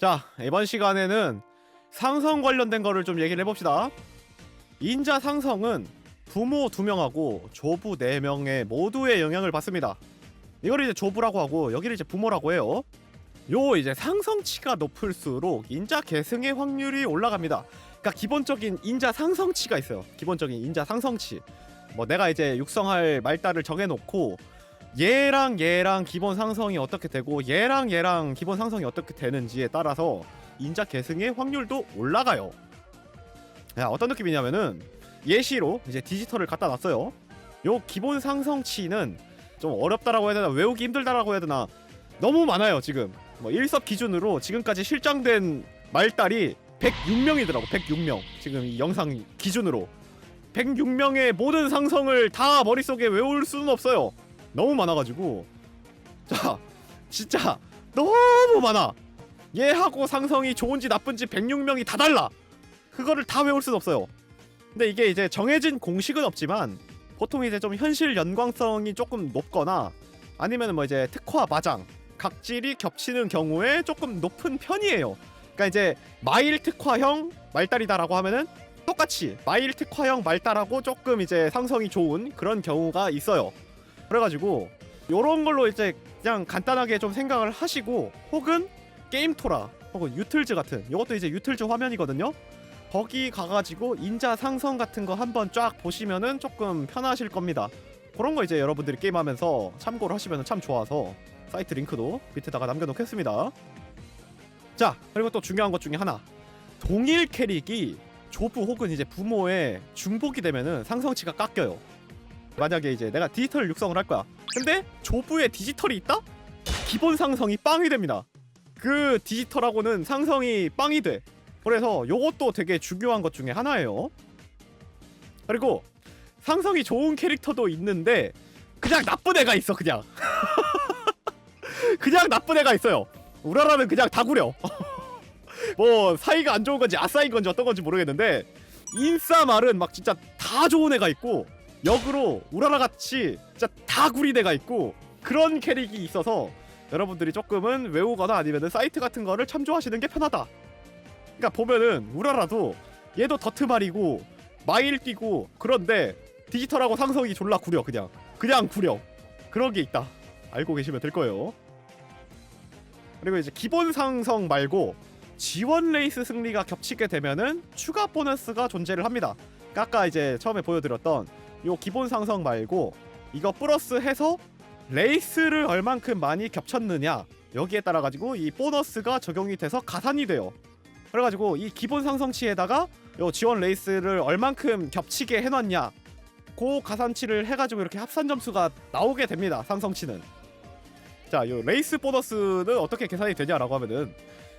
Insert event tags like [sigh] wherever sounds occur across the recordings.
자, 이번 시간에는 상성 관련된 거를 좀 얘기를 해봅시다. 인자 상성은 부모 2명하고 조부 4명의 모두의 영향을 받습니다. 이걸 이제 조부라고 하고 여기를 이제 부모라고 해요. 요 이제 상성치가 높을수록 인자 계승의 확률이 올라갑니다. 그러니까 기본적인 인자 상성치가 있어요. 기본적인 인자 상성치. 뭐 내가 이제 육성할 말달을 정해놓고 얘랑 얘랑 기본 상성이 어떻게 되고 얘랑 얘랑 기본 상성이 어떻게 되는지에 따라서 인자 계승의 확률도 올라가요. 야, 어떤 느낌이냐면은 예시로 이제 디지털을 갖다 놨어요. 요 기본 상성치는 좀 어렵다라고 해야 되나 외우기 힘들다라고 해야 되나 너무 많아요 지금 뭐 1섭 기준으로 지금까지 실장된 말달이 106명이더라고 106명 지금 이 영상 기준으로 106명의 모든 상성을 다 머릿속에 외울 수는 없어요 너무 많아가지고 자 진짜 너무 많아 얘하고 상성이 좋은지 나쁜지 106명이 다 달라 그거를 다 외울 수는 없어요 근데 이게 이제 정해진 공식은 없지만 보통 이제 좀 현실 연관성이 조금 높거나 아니면 뭐 이제 특화 마장 각질이 겹치는 경우에 조금 높은 편이에요. 그러니까 이제 마일 특화형 말달이다라고 하면은 똑같이 마일 특화형 말달하고 조금 이제 상성이 좋은 그런 경우가 있어요. 그래가지고 요런 걸로 이제 그냥 간단하게 좀 생각을 하시고 혹은 게임토라 혹은 유틀즈 같은 요것도 이제 유틀즈 화면이거든요. 거기 가가지고 인자 상성 같은 거 한번 쫙 보시면은 조금 편하실 겁니다. 그런 거 이제 여러분들이 게임하면서 참고를 하시면 참 좋아서 사이트 링크도 밑에다가 남겨놓겠습니다. 자 그리고 또 중요한 것 중에 하나 동일 캐릭이 조부 혹은 이제 부모의 중복이 되면은 상성치가 깎여요. 만약에 이제 내가 디지털 육성을 할 거야. 근데 조부에 디지털이 있다? 기본 상성이 빵이 됩니다. 그 디지털하고는 상성이 빵이 돼. 그래서 요것도 되게 중요한 것 중에 하나예요. 그리고 상성이 좋은 캐릭터도 있는데 그냥 나쁜 애가 있어 그냥. [laughs] 그냥 나쁜 애가 있어요. 우라라는 그냥 다 구려. [laughs] 뭐 사이가 안 좋은 건지 아싸인 건지 어떤 건지 모르겠는데 인싸말은 막 진짜 다 좋은 애가 있고 역으로 우라라 같이 진짜 다 구린 애가 있고 그런 캐릭이 있어서 여러분들이 조금은 외우거나 아니면 사이트 같은 거를 참조하시는 게 편하다. 그러니까 보면은 우라라도 얘도 더트말이고 마일 뛰고 그런데 디지털하고 상성이 졸라 구려 그냥. 그냥 구려. 그런 게 있다. 알고 계시면 될 거예요. 그리고 이제 기본 상성 말고 지원 레이스 승리가 겹치게 되면은 추가 보너스가 존재를 합니다. 아까 이제 처음에 보여드렸던 요 기본 상성 말고 이거 플러스 해서 레이스를 얼만큼 많이 겹쳤느냐 여기에 따라 가지고 이 보너스가 적용이 돼서 가산이 돼요. 그래가지고 이 기본 상성치에다가 요 지원 레이스를 얼만큼 겹치게 해놨냐 그 가산치를 해가지고 이렇게 합산 점수가 나오게 됩니다 상성치는. 자 요 레이스 보너스는 어떻게 계산이 되냐라고 하면은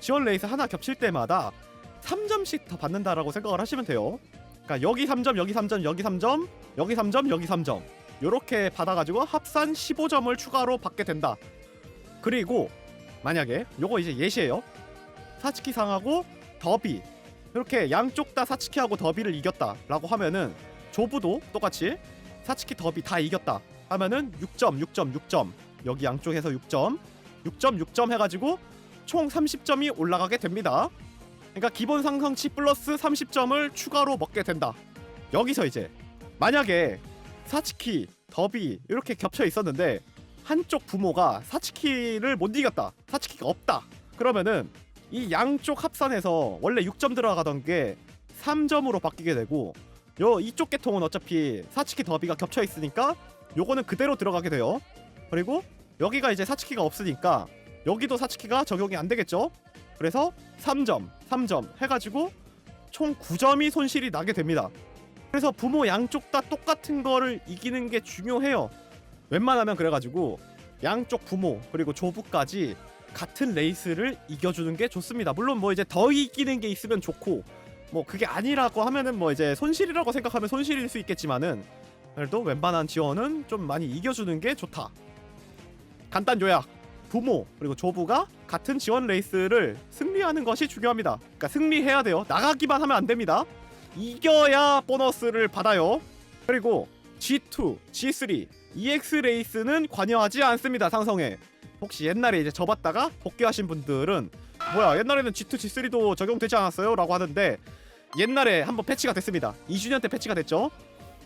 지원 레이스 하나 겹칠 때마다 3점씩 더 받는다라고 생각을 하시면 돼요 그러니까 여기 3점 여기 3점 여기 3점 여기 3점 여기 3점. 요렇게 받아가지고 합산 15점을 추가로 받게 된다. 그리고 만약에 요거 이제 예시예요. 사치키 상하고 더비. 이렇게 양쪽 다 사치키하고 더비를 이겼다라고 하면은 조부도 똑같이 사치키 더비 다 이겼다 하면은 6점 6점 6점. 여기 양쪽에서 6점 6점 6점 해가지고 총 30점이 올라가게 됩니다 그러니까 기본 상성치 플러스 30점을 추가로 먹게 된다 여기서 이제 만약에 사치키 더비 이렇게 겹쳐 있었는데 한쪽 부모가 사치키를 못 이겼다 사치키가 없다 그러면은 이 양쪽 합산해서 원래 6점 들어가던 게 3점으로 바뀌게 되고 요 이쪽 계통은 어차피 사치키 더비가 겹쳐 있으니까 요거는 그대로 들어가게 돼요. 그리고 여기가 이제 사치키가 없으니까 여기도 사치키가 적용이 안 되겠죠. 그래서 3점, 3점 해가지고 총 9점이 손실이 나게 됩니다. 그래서 부모 양쪽 다 똑같은 거를 이기는 게 중요해요. 웬만하면 그래가지고 양쪽 부모 그리고 조부까지 같은 레이스를 이겨주는 게 좋습니다. 물론 뭐 이제 더 이기는 게 있으면 좋고 뭐 그게 아니라고 하면은 뭐 이제 손실이라고 생각하면 손실일 수 있겠지만은 그래도 웬만한 지원은 좀 많이 이겨주는 게 좋다. 간단 요약. 부모 그리고 조부가 같은 지원 레이스를 승리하는 것이 중요합니다. 그러니까 승리해야 돼요. 나가기만 하면 안 됩니다. 이겨야 보너스를 받아요. 그리고 G2, G3, EX 레이스는 관여하지 않습니다. 상성에. 혹시 옛날에 이제 접었다가 복귀하신 분들은 뭐야 옛날에는 G2, G3도 적용되지 않았어요? 라고 하는데 옛날에 한번 패치가 됐습니다 2주년 때 패치가 됐죠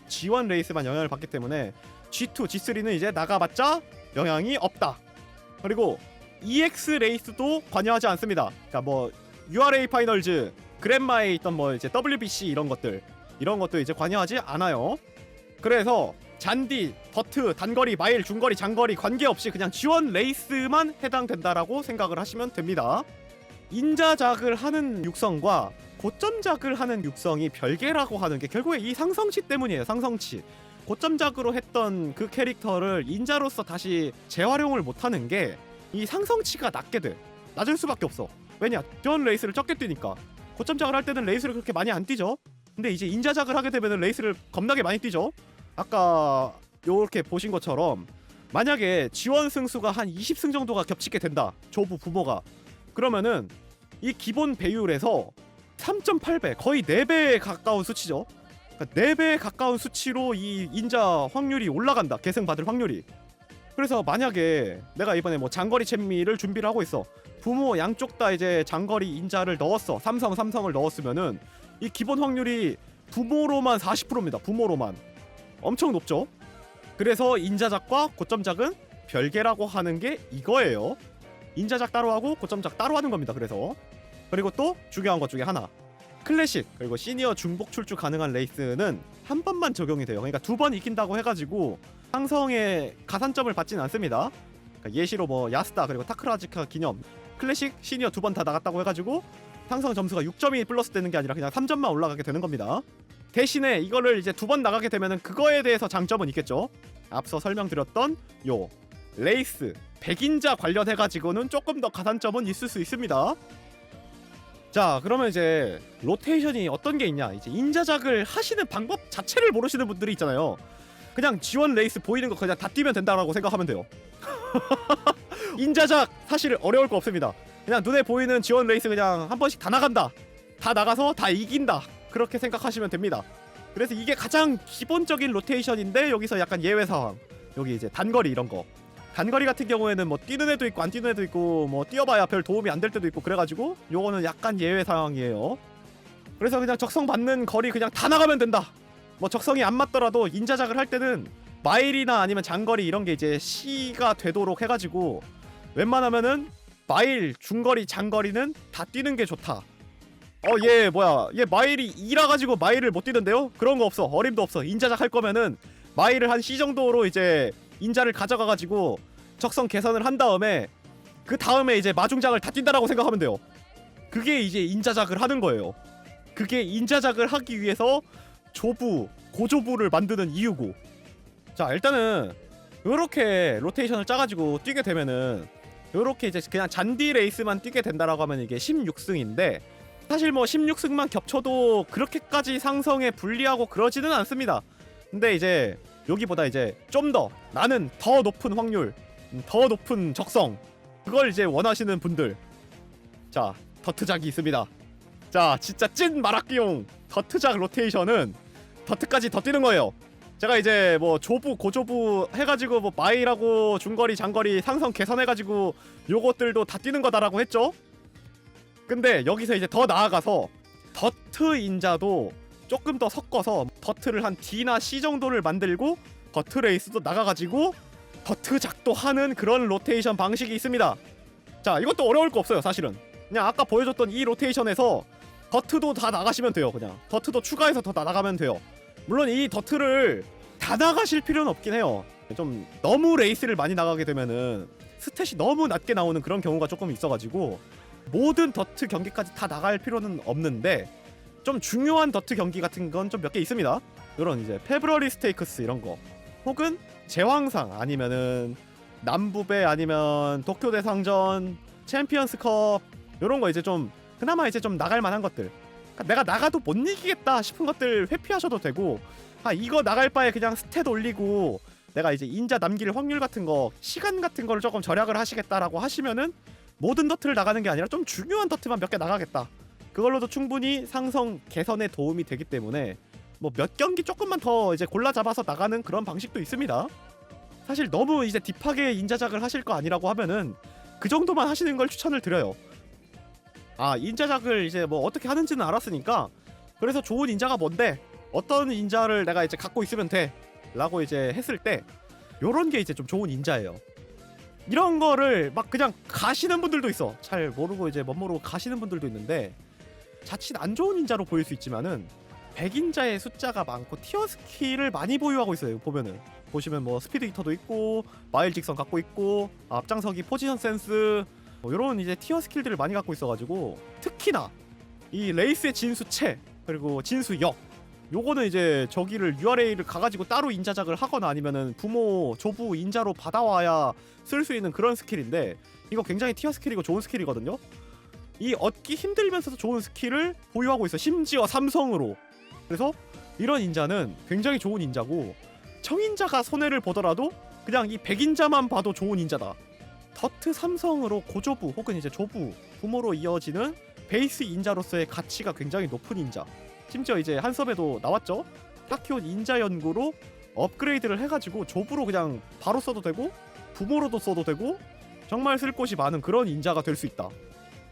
G1 레이스만 영향을 받기 때문에 G2, G3는 이제 나가봤자 영향이 없다 그리고 EX 레이스도 관여하지 않습니다 그러니까 뭐 URA 파이널즈 그랜마에 있던 뭐 이제 WBC 이런 것들 이런 것도 이제 관여하지 않아요 그래서 잔디, 더트, 단거리, 마일, 중거리, 장거리 관계없이 그냥 지원 레이스만 해당된다라고 생각을 하시면 됩니다. 인자작을 하는 육성과 고점작을 하는 육성이 별개라고 하는 게 결국에 이 상성치 때문이에요. 상성치. 고점작으로 했던 그 캐릭터를 인자로서 다시 재활용을 못하는 게 이 상성치가 낮게 돼. 낮을 수밖에 없어. 왜냐? 지원 레이스를 적게 뛰니까. 고점작을 할 때는 레이스를 그렇게 많이 안 뛰죠. 근데 이제 인자작을 하게 되면 레이스를 겁나게 많이 뛰죠. 아까 요렇게 보신 것처럼 만약에 지원 승수가 한 20승 정도가 겹치게 된다. 조부 부모가. 그러면은 이 기본 배율에서 3.8배, 거의 4배에 가까운 수치죠. 그러니까 4배에 가까운 수치로 이 인자 확률이 올라간다. 계승 받을 확률이. 그래서 만약에 내가 이번에 뭐 장거리 챔미를 준비를 하고 있어. 부모 양쪽 다 이제 장거리 인자를 넣었어. 삼성 삼성을 넣었으면은 이 기본 확률이 부모로만 40%입니다. 부모로만. 엄청 높죠. 그래서 인자작과 고점작은 별개라고 하는 게 이거예요. 인자작 따로 하고 고점작 따로 하는 겁니다. 그래서 그리고 또 중요한 것 중에 하나 클래식 그리고 시니어 중복 출주 가능한 레이스는 한 번만 적용이 돼요. 그러니까 두 번 이긴다고 해가지고 상성의 가산점을 받지는 않습니다. 그러니까 예시로 뭐 야스다 그리고 타크라지카 기념 클래식 시니어 두 번 다 나갔다고 해가지고 상성 점수가 6점이 플러스 되는 게 아니라 그냥 3점만 올라가게 되는 겁니다. 대신에 이거를 이제 두 번 나가게 되면은 그거에 대해서 장점은 있겠죠. 앞서 설명드렸던 요 레이스 백인자 관련해 가지고는 조금 더 가산점은 있을 수 있습니다. 자, 그러면 이제 로테이션이 어떤 게 있냐? 이제 인자작을 하시는 방법 자체를 모르시는 분들이 있잖아요. 그냥 지원 레이스 보이는 거 그냥 다 뛰면 된다라고 생각하면 돼요. [laughs] 인자작 사실 어려울 거 없습니다. 그냥 눈에 보이는 지원 레이스 그냥 한 번씩 다 나간다. 다 나가서 다 이긴다. 그렇게 생각하시면 됩니다. 그래서 이게 가장 기본적인 로테이션인데 여기서 약간 예외 상황. 여기 이제 단거리 이런 거. 단거리 같은 경우에는 뭐 뛰는 애도 있고 안 뛰는 애도 있고 뭐 뛰어봐야 별 도움이 안 될 때도 있고 그래가지고 요거는 약간 예외 상황이에요. 그래서 그냥 적성 받는 거리 그냥 다 나가면 된다. 뭐 적성이 안 맞더라도 인자작을 할 때는 마일이나 아니면 장거리 이런 게 이제 C가 되도록 해가지고 웬만하면은 마일, 중거리, 장거리는 다 뛰는 게 좋다. 어 얘 뭐야 얘 마일이 2라 가지고 마일을 못 뛰는데요? 그런 거 없어 어림도 없어 인자작 할 거면은 마일을 한 C 정도로 이제 인자를 가져가 가지고 적성 개선을 한 다음에 그 다음에 이제 마중작을 다 뛴다라고 생각하면 돼요. 그게 이제 인자작을 하는 거예요. 그게 인자작을 하기 위해서 조부 고조부를 만드는 이유고. 자 일단은 요렇게 로테이션을 짜가지고 뛰게 되면은 요렇게 이제 그냥 잔디 레이스만 뛰게 된다라고 하면 이게 16승인데 사실 뭐 16승만 겹쳐도 그렇게까지 상성에 불리하고 그러지는 않습니다. 근데 이제 여기보다 이제 좀 더 나는 더 높은 확률, 음, 더 높은 적성 그걸 이제 원하시는 분들 자 더트작이 있습니다. 자 진짜 찐 마라끼용 더트작 로테이션은 더트까지 더 뛰는 거예요. 제가 이제 뭐 조부 고조부 해가지고 뭐 마일하고 중거리 장거리 상성 개선해가지고 요것들도 다 뛰는 거다라고 했죠. 근데 여기서 이제 더 나아가서 더트 인자도 조금 더 섞어서 더트를 한 D나 C 정도를 만들고 더트 레이스도 나가가지고 더트 작도 하는 그런 로테이션 방식이 있습니다. 자 이것도 어려울 거 없어요 사실은. 그냥 아까 보여줬던 이 로테이션에서 더트도 다 나가시면 돼요 그냥. 더트도 추가해서 더 나가면 돼요. 물론 이 더트를 다 나가실 필요는 없긴 해요. 좀 너무 레이스를 많이 나가게 되면은 스탯이 너무 낮게 나오는 그런 경우가 조금 있어가지고 모든 더트 경기까지 다 나갈 필요는 없는데 좀 중요한 더트 경기 같은 건 좀 몇 개 있습니다. 이런 이제 페브러리 스테이크스 이런 거 혹은 제왕상 아니면은 남부배 아니면 도쿄 대상전 챔피언스컵 이런 거 이제 좀 그나마 이제 좀 나갈 만한 것들 그러니까 내가 나가도 못 이기겠다 싶은 것들 회피하셔도 되고 아 이거 나갈 바에 그냥 스탯 올리고 내가 이제 인자 남길 확률 같은 거 시간 같은 거를 조금 절약을 하시겠다라고 하시면은 모든 더트를 나가는 게 아니라 좀 중요한 더트만 몇 개 나가겠다. 그걸로도 충분히 상성 개선에 도움이 되기 때문에 뭐 몇 경기 조금만 더 이제 골라 잡아서 나가는 그런 방식도 있습니다. 사실 너무 이제 딥하게 인자작을 하실 거 아니라고 하면은 그 정도만 하시는 걸 추천을 드려요. 아 인자작을 이제 뭐 어떻게 하는지는 알았으니까 그래서 좋은 인자가 뭔데 어떤 인자를 내가 이제 갖고 있으면 돼라고 이제 했을 때 요런 게 이제 좀 좋은 인자예요. 이런 거를 막 그냥 가시는 분들도 있어. 잘 모르고 이제 멋 모르고 가시는 분들도 있는데 자칫 안 좋은 인자로 보일 수 있지만은 백인자의 숫자가 많고 티어 스킬을 많이 보유하고 있어요. 보면은 보시면 뭐 스피드 히터도 있고 마일 직선 갖고 있고 앞장서기 포지션 센스 뭐 이런 이제 티어 스킬들을 많이 갖고 있어가지고 특히나 이 레이스의 진수체 그리고 진수역 요거는 이제 저기를 URA를 가가지고 따로 인자작을 하거나 아니면은 부모 조부 인자로 받아와야 쓸 수 있는 그런 스킬인데 이거 굉장히 티어 스킬이고 좋은 스킬이거든요. 이 얻기 힘들면서도 좋은 스킬을 보유하고 있어. 심지어 삼성으로. 그래서 이런 인자는 굉장히 좋은 인자고 청인자가 손해를 보더라도 그냥 이 백인자만 봐도 좋은 인자다. 더트 삼성으로 고조부 혹은 이제 조부 부모로 이어지는 베이스 인자로서의 가치가 굉장히 높은 인자. 심지어 이제 한섭에도 나왔죠. 타키온 인자 연구로 업그레이드를 해가지고 조부로 그냥 바로 써도 되고 부모로도 써도 되고 정말 쓸 곳이 많은 그런 인자가 될 수 있다.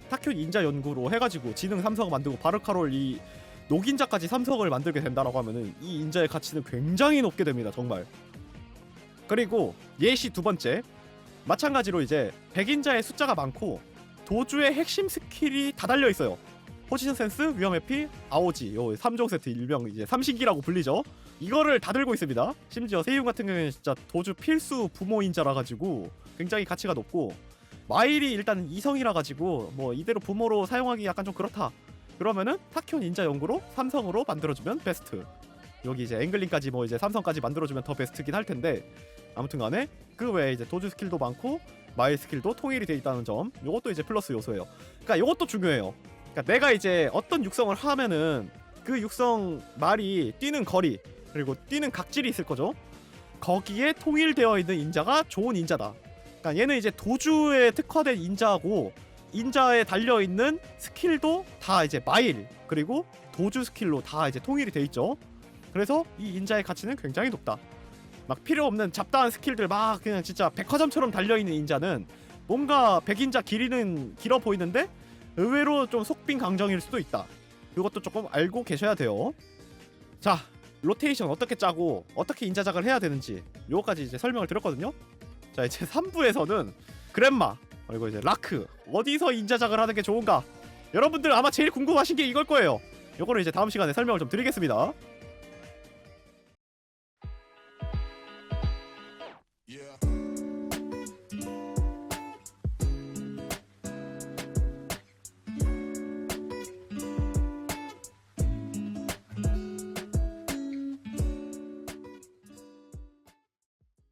타키온 인자 연구로 해가지고 지능 삼성을 만들고 바르카롤 이 녹인자까지 삼성을 만들게 된다라고 하면은 이 인자의 가치는 굉장히 높게 됩니다. 정말. 그리고 예시 두 번째 마찬가지로 이제 백인자의 숫자가 많고 도주의 핵심 스킬이 다 달려 있어요. 포지션 센스, 위험 회피, 아오지 요 3종 세트 일명 이제 삼신기라고 불리죠. 이거를 다 들고 있습니다. 심지어 세이움 같은 경우에는 진짜 도주 필수 부모인자라 가지고 굉장히 가치가 높고 마일이 일단 이성이라 가지고 뭐 이대로 부모로 사용하기 약간 좀 그렇다. 그러면은 타키온 인자 연구로 삼성으로 만들어주면 베스트. 여기 이제 앵글링까지 뭐 이제 삼성까지 만들어주면 더 베스트긴 할 텐데 아무튼간에 그 외에 이제 도주 스킬도 많고 마일 스킬도 통일이 돼 있다는 점 요것도 이제 플러스 요소예요. 그러니까 요것도 중요해요. 그러니까 내가 이제 어떤 육성을 하면은 그 육성 말이 뛰는 거리 그리고 뛰는 각질이 있을 거죠. 거기에 통일되어 있는 인자가 좋은 인자다. 그러니까 얘는 이제 도주에 특화된 인자고 인자에 달려 있는 스킬도 다 이제 마일 그리고 도주 스킬로 다 이제 통일이 돼 있죠. 그래서 이 인자의 가치는 굉장히 높다. 막 필요 없는 잡다한 스킬들 막 그냥 진짜 백화점처럼 달려 있는 인자는 뭔가 백인자 길이는 길어 보이는데 의외로 좀 속빈 강정일 수도 있다. 이것도 조금 알고 계셔야 돼요. 자, 로테이션 어떻게 짜고 어떻게 인자작을 해야 되는지 요거까지 이제 설명을 드렸거든요. 자, 이제 3부에서는 그랜마 그리고 이제 라크 어디서 인자작을 하는 게 좋은가? 여러분들 아마 제일 궁금하신 게 이걸 거예요. 요거를 이제 다음 시간에 설명을 좀 드리겠습니다.